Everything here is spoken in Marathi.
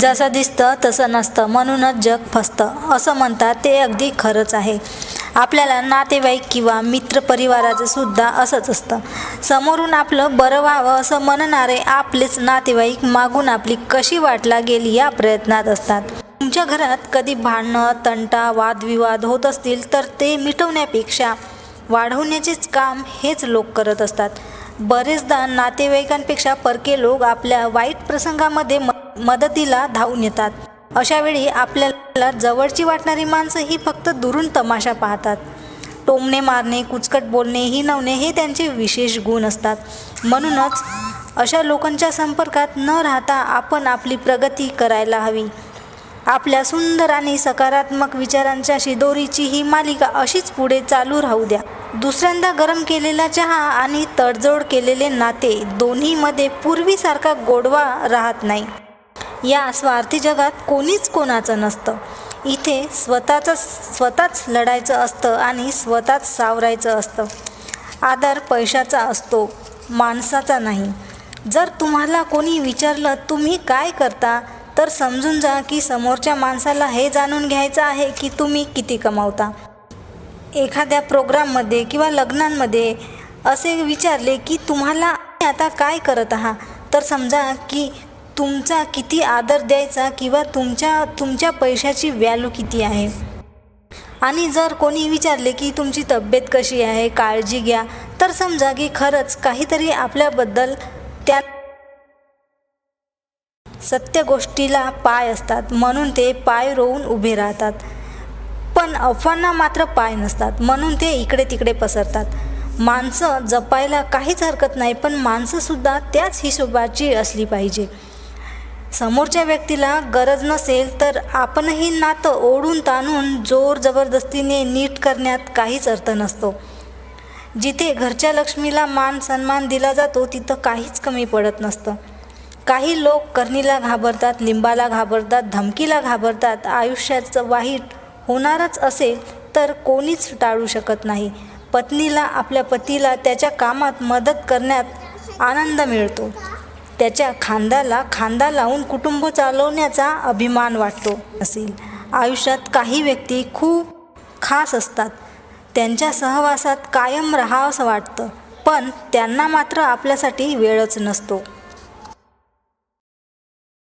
जसं दिसतं तसं नसतं म्हणूनच जग फसतं. असं म्हणतात ते अगदी खरंच आहे. आपल्याला नातेवाईक किंवा मित्र परिवाराचं सुद्धा असंच असतं. समोरून आपलं बरं व्हावं असं म्हणणारे आपलेच नातेवाईक मागून आपली कशी वाटला गेली या प्रयत्नात असतात. तुमच्या घरात कधी भांडणं तंटा वादविवाद होत असतील तर ते मिटवण्यापेक्षा वाढवण्याचेच काम हेच लोक करत असतात. बरेचदा नातेवाईकांपेक्षा परके लोक आपल्या वाईट प्रसंगामध्ये मत मदतीला धावून येतात. अशावेळी आपल्याला जवळची वाटणारी माणसं ही फक्त दुरून तमाशा पाहतात. टोमणे मारणे कुचकट बोलणे हिनवणे हे त्यांचे विशेष गुण असतात. म्हणूनच अशा लोकांच्या संपर्कात न राहता आपण आपली प्रगती करायला हवी. आपल्या सुंदर आणि सकारात्मक विचारांच्या शिदोरीची ही मालिका अशीच पुढे चालू राहू द्या. दुसऱ्यांदा गरम केलेला चहा आणि तडजोड केलेले नाते दोन्हीमध्ये पूर्वीसारखा गोडवा राहत नाही. या स्वार्थी जगात कोणीच कोणाचं नसतं. इथे स्वतःचं स्वतःच लढायचं असतं आणि स्वतःच सावरायचं असतं. आदर पैशाचा असतो माणसाचा नाही. जर तुम्हाला कोणी विचारलं तुम्ही काय करता? तर समजून जा की समोरच्या माणसाला हे जाणून घ्यायचं आहे की तुम्ही किती कमावता. एखाद्या प्रोग्राममध्ये किंवा लग्नांमध्ये असे विचारले की तुम्हाला आता काय करत आहात? तर समजा की तुमचा किती आदर द्यायचा किंवा तुमच्या तुमच्या पैशाची व्हॅल्यू किती आहे? आणि जर कोणी विचारले की तुमची तब्येत कशी आहे काळजी घ्या तर समजा की खरंच काहीतरी आपल्याबद्दल त्या सत्य गोष्टीला पाय असतात. म्हणून ते पाय रोवून उभे राहतात. पण अफवांना मात्र पाय नसतात. म्हणून ते इकडे तिकडे पसरतात. माणसं जपायला काहीच हरकत नाही पण माणसंसुद्धा त्याच हिशोबाची असली पाहिजे. समोरच्या व्यक्तीला गरज नसेल तर आपणही नातं ओढून ताणून जोर जबरदस्तीने नीट करण्यात काहीच अर्थ नसतो. जिथे घरच्या लक्ष्मीला मान सन्मान दिला जातो तिथं काहीच कमी पडत नसतं. काही लोक करणीला घाबरतात लिंबाला घाबरतात धमकीला घाबरतात आयुष्याचं वाईट होणारच असेल तर कोणीच टाळू शकत नाही. पत्नीला आपल्या पतीला त्याच्या कामात मदत करण्यात आनंद मिळतो. त्याच्या खांद्याला खांदा लावून कुटुंब चालवण्याचा अभिमान वाटतो असेल. आयुष्यात काही व्यक्ती खूप खास असतात. त्यांच्या सहवासात कायम राहावंसं वाटतं. पण त्यांना मात्र आपल्यासाठी वेळच नसतो.